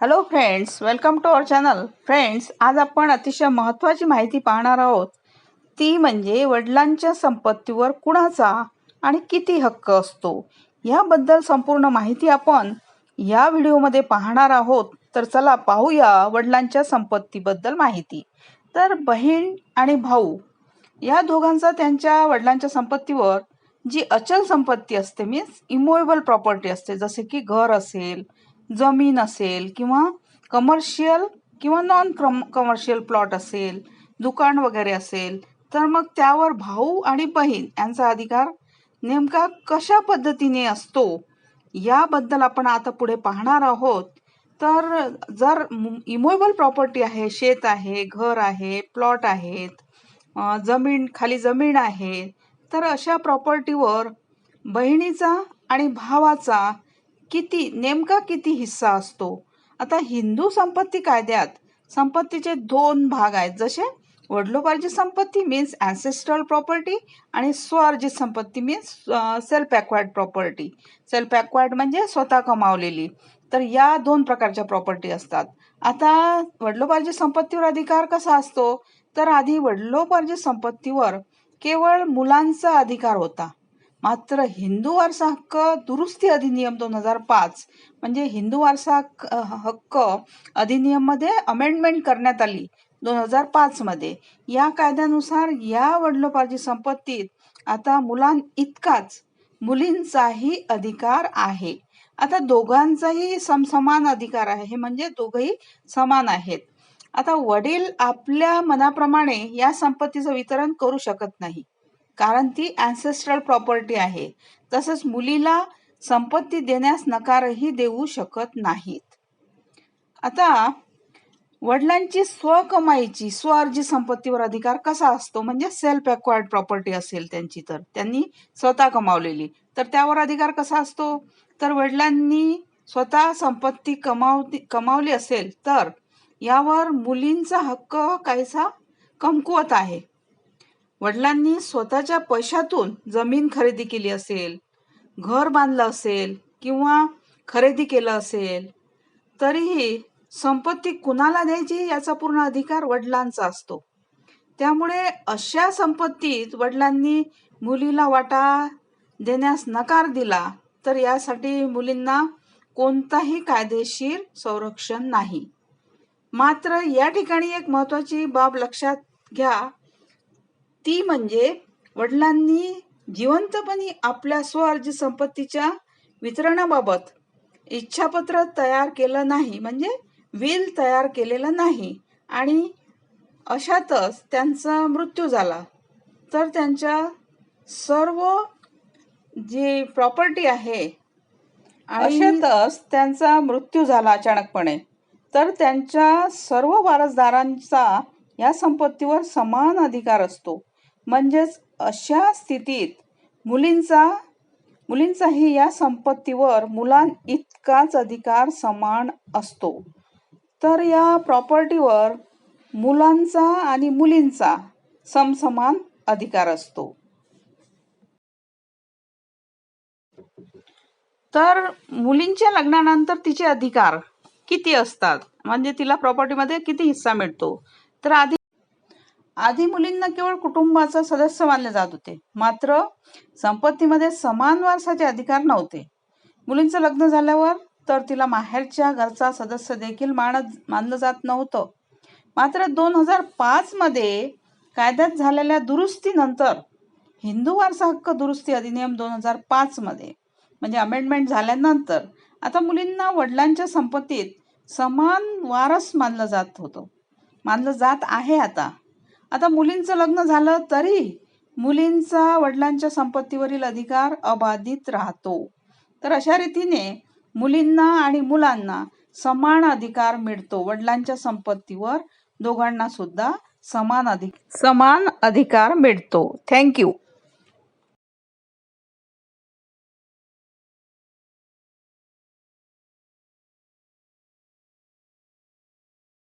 Hello friends welcome to our channel friends आज आपण अतिशय महत्त्वाची माहिती पाहणार आहोत. ती म्हणजे वडिलांच्या संपत्तीवर कुणाचा आणि किती हक्क असतो. याबद्दल संपूर्ण माहिती आपण या व्हिडिओमध्ये पाहणार आहोत. तर चला पाहूया वडिलांच्या संपत्तीबद्दल माहिती. तर बहीण आणि भाऊ या दोघांचा त्यांच्या वडिलांच्या संपत्तीवर जी अचल संपत्ती असते मीन्स इमोएबल प्रॉपर्टी असते जसे की घर असेल जमीन असेल किंवा कमर्शियल किंवा नॉन क्रम कमर्शियल प्लॉट असेल दुकान वगैरे असेल तर मग त्यावर भाऊ आणि बहीण यांचा अधिकार नेमका कशा पद्धतीने असतो याबद्दल आपण आता पुढे पाहणार आहोत. तर जर इमोबल प्रॉपर्टी आहे शेत आहे घर आहे प्लॉट आहेत जमीन खाली जमीन आहे तर अशा प्रॉपर्टीवर बहिणीचा आणि भावाचा किती नेमका किती हिस्सा असतो? आता हिंदू संपत्ती कायद्यात संपत्तीचे दोन भाग आहेत. जसे वडिलोपार्जित संपत्ती मीन्स अँसेस्ट्रल प्रॉपर्टी आणि स्वअर्जित संपत्ती means self acquired property self acquired म्हणजे स्वतः कमावलेली. तर या दोन प्रकारच्या प्रॉपर्टी असतात. आता वडिलोपार्जित संपत्तीवर अधिकार कसा असतो? तर आधी वडिलोपार्जित संपत्तीवर केवळ मुलांचा अधिकार होता. मात्र हिंदू वारसा हक्क दुरुस्ती अधिनियम दोन हजार पाच म्हणजे हिंदू वारसा हक्क- अधिनियममध्ये अमेंडमेंट करण्यात आली दोन हजार पाचमध्ये या कायद्यानुसार या वडिलोपार्जित संपत्तीत आता मुलां इतकाच मुलींचाही अधिकार आहे. आता दोघांचाही समसमान अधिकार आहे हे म्हणजे दोघंही समान आहेत. आता वडील आपल्या मनाप्रमाणे या संपत्तीचं वितरण करू शकत नाही. कारण ती अँसेस्ट्रल प्रॉपर्टी आहे. तसंच मुलीला संपत्ती देण्यास नकारही देऊ शकत नाहीत. आता वडिलांची स्वकमाईची स्वअर्जी संपत्तीवर अधिकार कसा असतो? म्हणजे सेल्फ अक्वायर्ड प्रॉपर्टी असेल त्यांची तर. त्यांनी स्वतः कमावलेली. तर त्यावर अधिकार कसा असतो? तर वडिलांनी स्वतः संपत्ती कमावती कमावली असेल तर यावर मुलींचा हक्क काहीसा कमकुवत आहे. वडिलांनी स्वतःच्या पैशातून जमीन खरेदी केली असेल घर बांधलं असेल किंवा खरेदी केलं असेल तरीही संपत्ती कुणाला द्यायची याचा पूर्ण अधिकार वडिलांचा असतो. त्यामुळे अशा संपत्तीत वडिलांनी मुलीला वाटा देण्यास नकार दिला तर यासाठी मुलींना कोणताही कायदेशीर संरक्षण नाही. मात्र या ठिकाणी एक महत्वाची बाब लक्षात घ्या ती म्हणजे वडिलांनी जिवंतपणी आपल्या स्वअर्जित संपत्तीच्या वितरणाबाबत इच्छापत्र तयार केलं नाही म्हणजे विल तयार केलेलं नाही आणि अशातच त्यांचा मृत्यू झाला. तर त्यांच्या सर्व जी प्रॉपर्टी आहे अशातच त्यांचा मृत्यू झाला अचानकपणे. तर त्यांच्या सर्व वारसदारांचा या संपत्तीवर समान अधिकार असतो. म्हणजेच अशा स्थितीत मुलींचा मुलींचाही या संपत्तीवर मुलां इतकाच अधिकार समान असतो. तर या प्रॉपर्टीवर मुलांचा आणि मुलींचा समसमान अधिकार असतो. तर मुलींच्या लग्नानंतर तिचे अधिकार किती असतात? म्हणजे तिला प्रॉपर्टीमध्ये किती हिस्सा मिळतो? तर आधी आधी मुलींना केवळ कुटुंबाचा सदस्य मानले जात होते. मात्र संपत्तीमध्ये समान वारसाचे अधिकार नव्हते. मुलींचं लग्न झाल्यावर तर तिला माहेरच्या घरचा सदस्य देखील मानत मानलं जात नव्हतं. मात्र दोन हजार पाचमध्ये कायद्यात झालेल्या दुरुस्तीनंतर हिंदू वारसा हक्क दुरुस्ती अधिनियम दोन हजार पाचमध्ये म्हणजे अमेंडमेंट झाल्यानंतर आता मुलींना वडिलांच्या संपत्तीत समान वारस मानलं जात होतं. मानलं जात आहे आता. आता मुलींचं लग्न झालं तरी मुलींचा वडिलांच्या संपत्तीवरील अधिकार अबाधित राहतो. तर अशा रीतीने मुलींना आणि मुलांना समान अधिकार मिळतो. वडिलांच्या संपत्तीवर दोघांना सुद्धा समान अधिक समान अधिकार मिळतो. थँक्यू